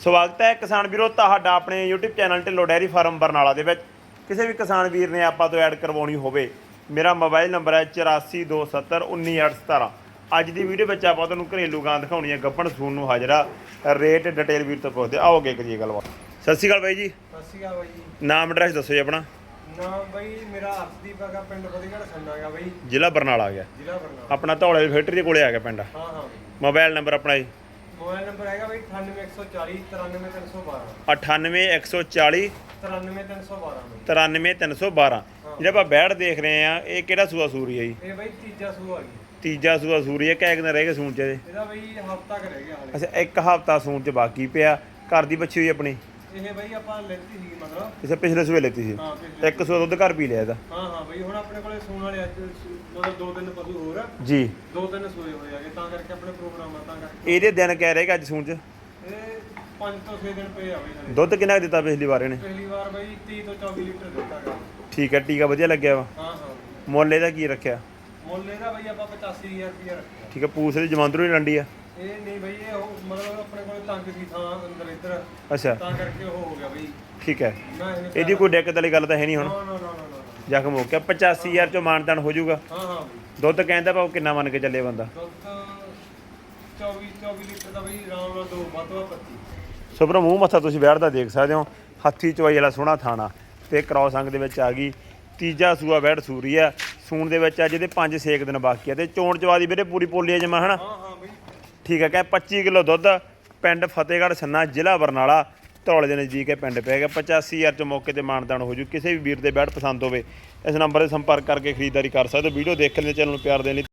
ਸਵਾਗਤ ਹੈ ਕਿਸਾਨ ਵੀਰੋ ਤੁਹਾਡਾ ਆਪਣੇ YouTube channel Dhillon dairy farm Barnala ਦੇ ਵਿੱਚ। ਕਿਸੇ ਵੀ ਕਿਸਾਨ ਵੀਰ ਨੇ ਆਪਾਂ ਤੋਂ ਐਡ ਕਰਵਾਉਣੀ ਹੋਵੇ ਮੇਰਾ ਮੋਬਾਈਲ ਨੰਬਰ ਹੈ 8427191817 ਅੱਜ ਦੀ ਵੀਡੀਓ ਵਿੱਚ ਆਪਾਂ ਤੁਹਾਨੂੰ ਘਰੇਲੂ ਗਾਂ ਦਿਖਾਉਣੀ ਹੈ ਗੱਪਣ ਸੂਨ ਨੂੰ ਹਾਜ਼ਰਾ ਰੇਟ ਡਿਟੇਲ ਵੀਰ ਤੋਂ ਪੁੱਛਦੇ ਆਓ ਅੱਗੇ ਕਰੀਏ ਗੱਲਬਾਤ। ਸਤਿ ਸ਼੍ਰੀ ਅਕਾਲ ਬਾਈ ਜੀ। ਸਤਿ ਸ਼੍ਰੀ ਅਕਾਲ ਬਾਈ ਜੀ। ਨਾਮ ਐਡਰੈਸ ਦੱਸੋ ਜੀ ਆਪਣਾ। ਨਾਮ ਬਾਈ ਮੇਰਾ ਅਰਸ਼ਦੀਪ ਹੈਗਾ ਪਿੰਡ ਫਤਿਹਗੜ੍ਹ ਸੰਨਾ ਹੈਗਾ ਬਾਈ। ਜ਼ਿਲ੍ਹਾ ਬਰਨਾਲਾ ਆ ਗਿਆ। ਜ਼ਿਲ੍ਹਾ ਬਰਨਾਲਾ। ਆਪਣਾ ਧੌਲੇ ਫੈਕਟਰੀ ਦੇ ਕੋਲੇ ਆ ਗਿਆ ਪਿੰਡ। ਹਾਂ ਹਾਂ ਬਾਈ। ਮੋਬਾਈਲ ਨੰਬਰ ਆਪਣਾ ਜੀ। ਮੋਬਾਈਲ ਨੰਬਰ ਹੈਗਾ ਬਾਈ 98140 93312 98140 93312 93312 ਜਿਹੜਾ ਆਪਾਂ ਬੈੜ ਦੇਖ ਰਹੇ ਆ ਇਹ ਕਿਹੜਾ ਸੂਆ ਸੂਰੀ ਹੈ ਜੀ? ਇਹ ਬਾਈ ਤੀਜਾ ਸੂਆ ਆ ਗਿਆ ਤੀਜਾ ਸੂਆ ਸੂਰੀ ਹੈ ਕਿਹ ਦਿਨ ਰਹਿ ਗਏ ਸੂਣ ਚ ਇਹਦੇ? ਇਹਦਾ ਬਾਈ ਹਫਤਾ ਕੁ ਰਹਿ ਗਿਆ ਹਾਲੇ। ਅੱਛਾ ਇੱਕ ਹਫਤਾ ਸੂਣ ਚ ਬਾਕੀ ਪਿਆ। ਘਰ ਦੀ ਬੱਚੀ ਹੋਈ ਆਪਣੀ? ਇਹ ਬਾਈ ਆਪਾਂ ਲੈਤੀ ਸੀ ਮਤਲਬ ਇਸੇ ਪਿਛਲੇ ਸੂਏ ਲੈਤੀ ਸੀ। ਹਾਂ ਪਿਛਲੇ- ਇੱਕ ਸੂਆ ਦੁੱਧ ਘਰ ਪੀ ਲਿਆ ਇਹਦਾ। ਹਾਂ ਹਾਂ ਬਾਈ ਹੁਣ ਆਪਣੇ ਕੋਲੇ ਸੂਣ ਵਾਲੇ ਅੱਜ ਸੂ- ਮਤਲਬ ਦੋ ਤਿੰਨ ਪਸ਼ੂ ਹੋਰ ਆ। ਜੀ। ਦੋ ਤਿੰਨ ਸੂਏ ਹੋਏ ਹੈਗੇ ਤਾਂ ਕਰਕੇ ਆਪਣੇ ਪ੍ਰੋਗਰਾਮ ਆ ਤਾਂ ਕਰਕੇ। ਇਹਦੇ ਦਿਨ ਕਹਿ ਰਹੇਗਾ ਅੱਜ ਸੂਣ ਚ? ਇਹ 5 ਤੋਂ 6 ਦਿਨ ਪਏ ਆ ਬਾਈ ਹਲੇ। ਦੁੱਧ ਕਿੰਨਾ ਕੁ ਦਿੱਤਾ ਪਿਛਲੀ ਵਾਰ ਇਹਨੇ? ਪਹਿਲੀ ਵਾਰ ਬਾਈ 30 ਤੋਂ 24 ਲੀਟਰ ਦਿੱਤਾ ਹੈਗਾ ਠੀਕ ਹੈ ਟੀਕਾ ਵਧੀਆ ਲੱਗਿਆ ਵਾ। ਹਾਂ ਹਾਂ। ਮੁੱਲ ਇਹਦਾ ਕੀ ਰੱਖਿਆ? ਮੁੱਲ ਇਹਦਾ ਬਾਈ ਆਪਾਂ 85000 ਰੁਪਇਆ ਰੱਖਿਆ। ਠੀਕ ਹੈ ਪੂਸ ਦੀ ਜਮਾਂਦਰੂ ਹੀ ਡੰਡੀ ਆ। ਇਹ ਨਹੀਂ ਬਾਈ ਇਹ ਉਹ ਮਤਲਬ ਆਪਣੇ ਕੋਲ ਤੰਗ ਸੀ ਥਾਂ ਅੰਦਰ ਇੱਧਰ। ਅੱਛਾ। ਤਾਂ ਕਰਕੇ ਉਹ ਹੋ ਗਿਆ ਬਾਈ। ਠੀਕ ਹੈ। ਨਾ ਇਹਨੇ ਇਹਦੀ ਕੋਈ ਦਿੱਕਤ ਵਾਲੀ ਗੱਲ ਤਾਂ ਹੈ ਨਹੀਂ ਹੁਣ। ਨਾ ਨਾ ਨਾ ਨਾ ਨਾ ਜ਼ਖਮ ਹੋ ਗਿਆ। 85000 ਚੋਂ ਮਾਨਤਾਨ ਹੋ ਜਾਊਗਾ। ਹਾਂ ਹਾਂ ਬਾਈ। ਦੁੱਧ ਕਹਿੰਦਾ ਭਾਉ ਕਿੰਨਾ ਮੰਨ ਕੇ ਚੱਲੇ ਬੰਦਾ? ਦੁੱਧ 24 24 ਲੀਟਰ ਦਾ ਬਾਈ ਆਰਾਮ ਨਾਲ ਦੋ ਵੱਧ ਤੋਂ ਵੱਧ 25 ਸੋ ਭਰਾ ਮੂੰਹ ਮੱਥਾ ਤੁਸੀਂ ਬੈਠਦਾ ਦੇਖ ਸਕਦੇ ਹੋ। ਹੱਥੀ ਚਵਾਈ ਵਾਲਾ ਸੋਹਣਾ ਥਾਣਾ। ਤੇ ਕ੍ਰੋਸ ਅੰਗ ਦੇ ਵਿੱਚ ਆ ਗਈ। ਤੀਜਾ ਸੂਆ ਬੈਠ ਸੂਰੀ ਆ ਸੂਣ ਦੇ ਵਿੱਚ ਅੱਜ ਇਹਦੇ 5-6 ਦਿਨ ਬਾਕੀ ਆ। ਤੇ ਚੋਣ ਚਵਾ ਦੀ ਵੀਰੇ ਪੂਰੀ ਪੋਲੀ ਆ ਜਮਾ ਹਨਾ? ਹਾਂ ਹਾਂ ਬਾਈ। ਠੀਕ ਹੈ, ਕਹੇ 25 ਕਿਲੋ ਦੁੱਧ, ਪਿੰਡ ਫਤਿਹਗੜ੍ਹ ਸੰਨਾ, ਜ਼ਿਲ੍ਹਾ ਬਰਨਾਲਾ। ਧੌਲੇ ਦੇ ਨਜ਼ਦੀਕ ਹੈ ਪਿੰਡ ਪੈ ਗਿਆ। 85000 ਚ ਮੌਕੇ ਤੇ ਮਾਨਦਾਨ ਹੋ ਜੂ। ਕਿਸੇ ਵੀ ਵੀਰ ਦੇ ਬੈਠ ਪਸੰਦ ਹੋਵੇ, ਇਸ ਨੰਬਰ ਤੇ ਸੰਪਰਕ ਕਰਕੇ ਖਰੀਦਦਾਰੀ ਕਰ ਸਕਦੇ ਹੋ। ਵੀਡੀਓ ਦੇਖਣ ਦੇ ਚੈਨਲ ਨੂੰ ਪਿਆਰ ਦੇਣ ਲਈ